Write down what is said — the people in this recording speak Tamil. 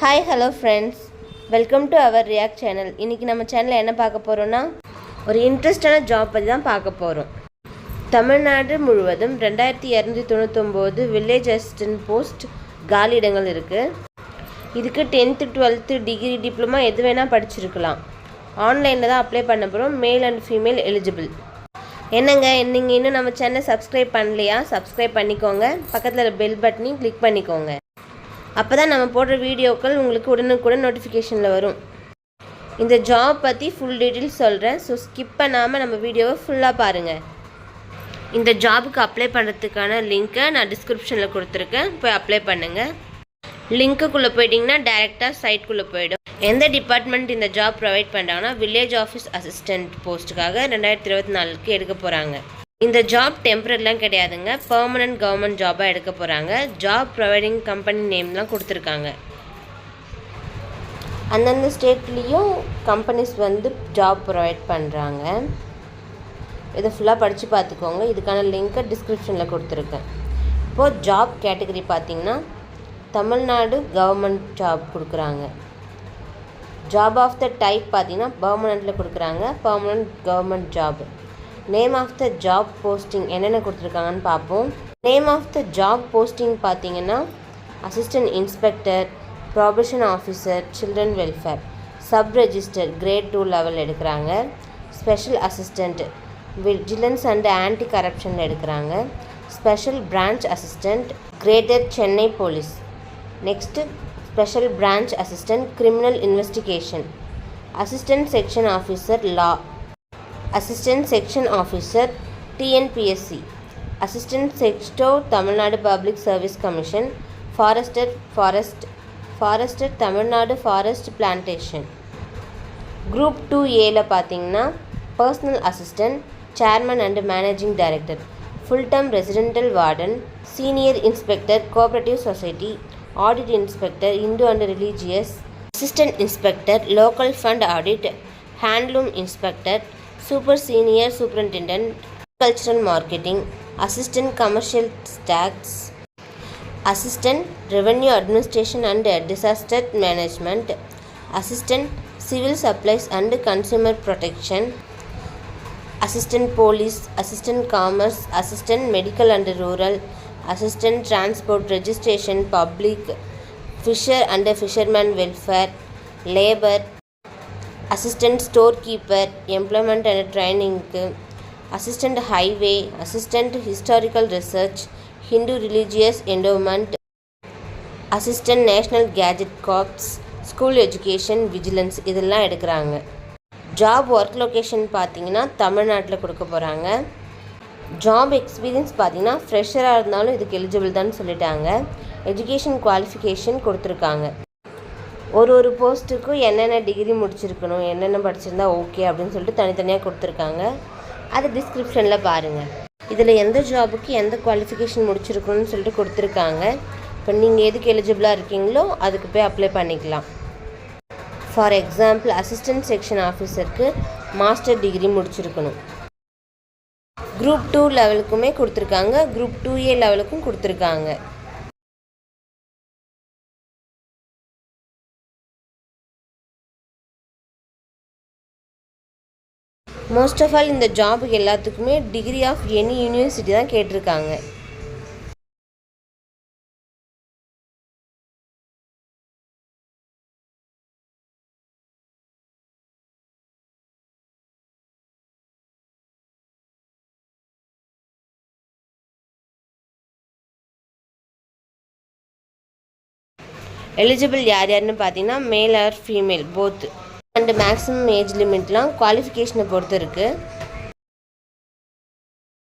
Hi hello friends welcome to our react channel இன்றைக்கி நம்ம சேனலில் என்ன பார்க்க போகிறோன்னா ஒரு இன்ட்ரெஸ்டான ஜாப் பற்றி தான் பார்க்க போகிறோம் தமிழ்நாடு முழுவதும் ரெண்டாயிரத்தி இரநூத்தி தொண்ணூத்தொம்போது வில்லேஜ் அசிஸ்டன்ட் போஸ்ட் காலியிடங்கள் இருக்குது இதுக்கு டென்த்து டுவெல்த்து டிகிரி டிப்ளமா எது வேணால் படிச்சிருக்கலாம். ஆன்லைனில் தான் அப்ளை பண்ண போகிறோம் மேல் அண்ட் ஃபீமேல் எலிஜிபிள் என்னங்க நீங்கள் இன்னும் நம்ம சேனலை சப்ஸ்கிரைப் பண்ணலையா? சப்ஸ்கிரைப் பண்ணிக்கோங்க. பக்கத்தில் பெல் பட்டனையும் கிளிக் பண்ணிக்கோங்க. அப்போ தான் நம்ம போடுற வீடியோக்கள் உங்களுக்கு உடனுக்குடன் நோட்டிஃபிகேஷனில் வரும். இந்த ஜாப் பற்றி ஃபுல் டீட்டெயில்ஸ் சொல்கிறேன் ஸோ ஸ்கிப் பண்ணாமல் நம்ம வீடியோவை ஃபுல்லாக பாருங்கள் இந்த ஜாபுக்கு அப்ளை பண்ணுறதுக்கான லிங்க்கை நான் டிஸ்கிரிப்ஷனில் கொடுத்துருக்கேன். போய் அப்ளை பண்ணுங்கள் லிங்க்குள்ளே போயிட்டிங்கன்னா டேரெக்டாக சைட்குள்ளே போயிடும். எந்த டிபார்ட்மெண்ட் இந்த ஜாப் ப்ரொவைட் பண்ணுறாங்கன்னா வில்லேஜ் ஆஃபீஸ் அசிஸ்டன்ட் போஸ்ட்டுக்காக ரெண்டாயிரத்தி இருபத்தி நாலுக்கு எடுக்க போகிறாங்க இந்த ஜாப் டெம்பரரிலாம் கிடையாதுங்க. பெர்மனன்ட் கவர்மெண்ட் ஜாபாக எடுக்க போகிறாங்க ஜாப் ப்ரொவைடிங் கம்பெனி நேம்லாம் கொடுத்துருக்காங்க. அந்தந்த ஸ்டேட்லேயும் கம்பெனிஸ் வந்து ஜாப் ப்ரொவைட் பண்ணுறாங்க இதை ஃபுல்லாக படித்து பார்த்துக்கோங்க. இதுக்கான லிங்க்கை டிஸ்கிரிப்ஷனில் கொடுத்துருக்கேன். இப்போது ஜாப் கேட்டகரி பார்த்தீங்கன்னா தமிழ்நாடு கவர்மெண்ட் ஜாப் கொடுக்குறாங்க. ஜாப் ஆஃப் த டைப் பார்த்தீங்கன்னா பர்மனண்ட்டில் கொடுக்குறாங்க. Permanent government job name of the job posting என்னென்ன கொடுத்துருக்காங்கன்னு பார்ப்போம். Name of the job posting பார்த்தீங்கன்னா assistant inspector probation officer children welfare sub register grade two level எடுக்கிறாங்க. Special assistant vigilance and anti கரப்ஷனில் எடுக்கிறாங்க. Special branch assistant greater Chennai police next special branch assistant criminal investigation assistant section officer law assistant section officer TNPSC assistant செக்ஸ்டோ Tamil Nadu public service commission forester forest forester Tamil Nadu forest plantation group two ஏல பார்த்தீங்கன்னா personal assistant chairman and managing director full time residential warden senior inspector cooperative society audit inspector Hindu and religious assistant inspector local fund audit handloom inspector super senior superintendent cultural marketing assistant commercial stocks assistant revenue administration and disaster management assistant civil supplies and consumer protection assistant police assistant commerce assistant medical and rural assistant transport registration public fisher and fisherman welfare labour assistant store keeper employment and ட்ரைனிங்க்கு assistant highway assistant historical research Hindu religious endowment assistant national cadet corps school education vigilance இதெல்லாம் எடுக்கிறாங்க. ஜாப் ஒர்க் லொக்கேஷன் பார்த்தீங்கன்னா தமிழ்நாட்டில் கொடுக்க போகிறாங்க ஜாப் எக்ஸ்பீரியன்ஸ் பார்த்தீங்கன்னா ஃப்ரெஷராக இருந்தாலும் இதுக்கு எலிஜிபிள் தான் சொல்லிட்டாங்க. எஜுகேஷன் குவாலிஃபிகேஷன் கொடுத்துருக்காங்க. ஒரு ஒரு போஸ்ட்டுக்கும் என்னென்ன டிகிரி முடிச்சிருக்கணும் என்னென்ன படிச்சிருந்தா ஓகே அப்படின்னு சொல்லிட்டு தனித்தனியாக கொடுத்துருக்காங்க. அது டிஸ்கிரிப்ஷனில் பாருங்கள் இதில் எந்த ஜாபுக்கு எந்த குவாலிஃபிகேஷன் முடிச்சிருக்கணும்னு சொல்லிட்டு கொடுத்துருக்காங்க. இப்போ நீங்கள் எதுக்கு எலிஜிபிளாக இருக்கீங்களோ அதுக்கு போய் அப்ளை பண்ணிக்கலாம். ஃபார் எக்ஸாம்பிள் அசிஸ்டன்ட் செக்ஷன் ஆஃபீஸருக்கு மாஸ்டர் டிகிரி முடிச்சிருக்கணும். குரூப் டூ லெவலுக்குமே கொடுத்துருக்காங்க. குரூப் டூ ஏ லெவலுக்கும் கொடுத்துருக்காங்க. மோஸ்ட் ஆஃப் ஆல் இந்த ஜாபுக்கு எல்லாத்துக்குமே டிகிரி ஆஃப் எனி யூனிவர்சிட்டி தான் கேட்டிருக்காங்க. எலிஜிபிள் யார் யாருன்னு பார்த்தீங்கன்னா male or female both and maximum age லிமிட்லாம் குவாலிஃபிகேஷனை பொறுத்து இருக்குது